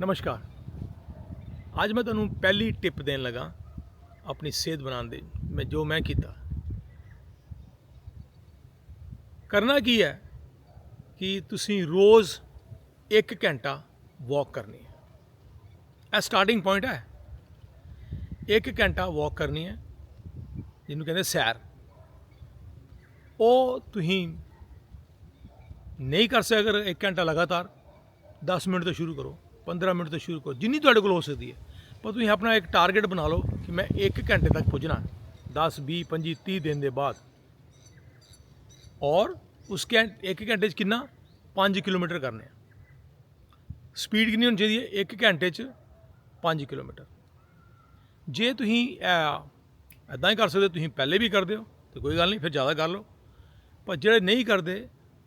ਨਮਸਕਾਰ। ਅੱਜ ਮੈਂ ਤੁਹਾਨੂੰ ਪਹਿਲੀ ਟਿਪ ਦੇਣ ਲੱਗਾ ਆਪਣੀ ਸਿਹਤ ਬਣਾਉਣ ਦੀ, ਮੈਂ ਜੋ ਮੈਂ ਕੀਤਾ। ਕਰਨਾ ਕੀ ਹੈ ਕਿ ਤੁਸੀਂ ਰੋਜ਼ 1 ਘੰਟਾ ਵਾਕ ਕਰਨੀ ਹੈ। ਇਹ ਸਟਾਰਟਿੰਗ ਪੁਆਇੰਟ ਹੈ। 1 ਘੰਟਾ ਵਾਕ ਕਰਨੀ ਹੈ, ਜਿਹਨੂੰ ਕਹਿੰਦੇ ਸੈਰ। ਉਹ ਤੁਸੀਂ ਨਹੀਂ ਕਰ ਸਕਦੇ ਅਗਰ 1 ਘੰਟਾ ਲਗਾਤਾਰ 10 ਮਿੰਟ ਤੋਂ ਸ਼ੁਰੂ ਕਰੋ। 15 ਮਿੰਟ ਤੋਂ ਸ਼ੁਰੂ ਕਰੋ, ਜਿੰਨੀ ਤੁਹਾਡੇ ਕੋਲ ਹੋ ਸਕਦੀ ਹੈ। ਪਰ ਤੁਸੀਂ ਆਪਣਾ ਇੱਕ ਟਾਰਗੇਟ ਬਣਾ ਲਓ ਕਿ ਮੈਂ 1 ਘੰਟੇ ਤੱਕ ਪੁੱਜਣਾ 10 20 25 30 ਦਿਨ ਦੇ ਬਾਅਦ। ਔਰ ਉਸ ਘੰਟੇ 1 ਘੰਟੇ 'ਚ ਕਿੰਨਾ? 5 ਕਿਲੋਮੀਟਰ ਕਰਨੇ ਆ। ਸਪੀਡ ਕਿੰਨੀ ਹੋਣੀ ਚਾਹੀਦੀ ਹੈ? 1 ਘੰਟੇ 'ਚ 5 ਕਿਲੋਮੀਟਰ। ਜੇ ਤੁਸੀਂ ਐਦਾਂ ਹੀ ਕਰ ਸਕਦੇ ਤੁਸੀਂ ਪਹਿਲੇ ਵੀ ਕਰਦੇ ਹੋ, ਤੇ ਕੋਈ ਗੱਲ ਨਹੀਂ, ਫਿਰ ਜ਼ਿਆਦਾ ਕਰ ਲਓ। ਪਰ ਜਿਹੜੇ ਨਹੀਂ ਕਰਦੇ,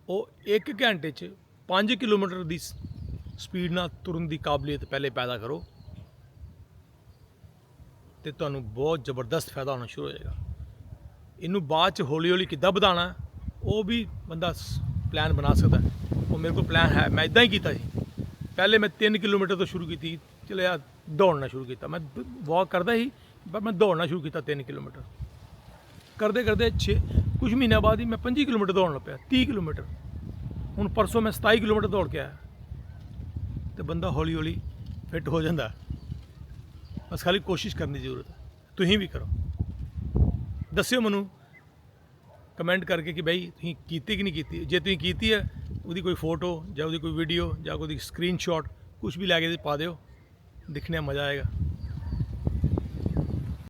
ਉਹ 1 ਘੰਟੇ 'ਚ 5 ਕਿਲੋਮੀਟਰ ਦੀ ਸਪੀਡ ਨਾਲ ਤੁਰਨ ਦੀ ਕਾਬਲੀਅਤ ਪਹਿਲੇ ਪੈਦਾ ਕਰੋ ਤੇ ਤੁਹਾਨੂੰ ਬਹੁਤ ਜ਼ਬਰਦਸਤ ਫਾਇਦਾ ਹੋਣਾ ਸ਼ੁਰੂ ਹੋ ਜਾਏਗਾ। ਇਹਨੂੰ ਬਾਅਦ 'ਚ ਹੌਲੀ ਹੌਲੀ ਕਿੱਦਾਂ ਵਧਾਉਣਾ, ਉਹ ਵੀ ਬੰਦਾ ਪਲਾਨ ਬਣਾ ਸਕਦਾ। ਉਹ ਮੇਰੇ ਕੋਲ ਪਲਾਨ ਹੈ, ਮੈਂ ਇਦਾਂ ਹੀ ਕੀਤਾ ਸੀ। ਪਹਿਲੇ ਮੈਂ 3 ਕਿਲੋਮੀਟਰ ਤੋਂ ਸ਼ੁਰੂ ਕੀਤੀ, ਚਲੇ ਦੌੜਨਾ ਸ਼ੁਰੂ ਕੀਤਾ। ਮੈਂ ਵਾਕ ਕਰਦਾ ਸੀ, ਪਰ ਮੈਂ ਦੌੜਨਾ ਸ਼ੁਰੂ ਕੀਤਾ 3 ਕਿਲੋਮੀਟਰ। ਕਰਦੇ ਕਰਦੇ 6 ਕੁਝ ਮਹੀਨਿਆਂ ਬਾਅਦ ਹੀ ਮੈਂ 25 ਕਿਲੋਮੀਟਰ ਦੌੜਨ ਲੱਗ ਪਿਆ 30 ਕਿਲੋਮੀਟਰ। ਹੁਣ ਪਰਸੋਂ ਮੈਂ 27 ਕਿਲੋਮੀਟਰ ਦੌੜ ਕੇ ਆਇਆ। ਤੇ ਬੰਦਾ ਹੌਲੀ ਹੌਲੀ ਫਿੱਟ ਹੋ ਜਾਂਦਾ। ਬਸ ਖਾਲੀ ਕੋਸ਼ਿਸ਼ ਕਰਨ ਦੀ ਜ਼ਰੂਰਤ ਹੈ। ਤੁਸੀਂ ਵੀ ਕਰੋ। ਦੱਸਿਓ ਮੈਨੂੰ, ਕਮੈਂਟ ਕਰਕੇ ਕਿ ਬਈ ਤੁਸੀਂ ਕੀਤੀ ਕਿ ਨਹੀਂ ਕੀਤੀ? ਜੇ ਤੁਸੀਂ ਕੀਤੀ ਹੈ, ਉਹਦੀ ਕੋਈ ਫੋਟੋ ਜਾਂ ਉਹਦੀ ਕੋਈ ਵੀਡੀਓ ਜਾਂ ਉਹਦੀ ਸਕਰੀਨਸ਼ਾਟ ਕੁਝ ਵੀ ਲੈ ਕੇ ਪਾ ਦਿਓ। ਦਿਖਣੇ ਮਜ਼ਾ ਆਏਗਾ।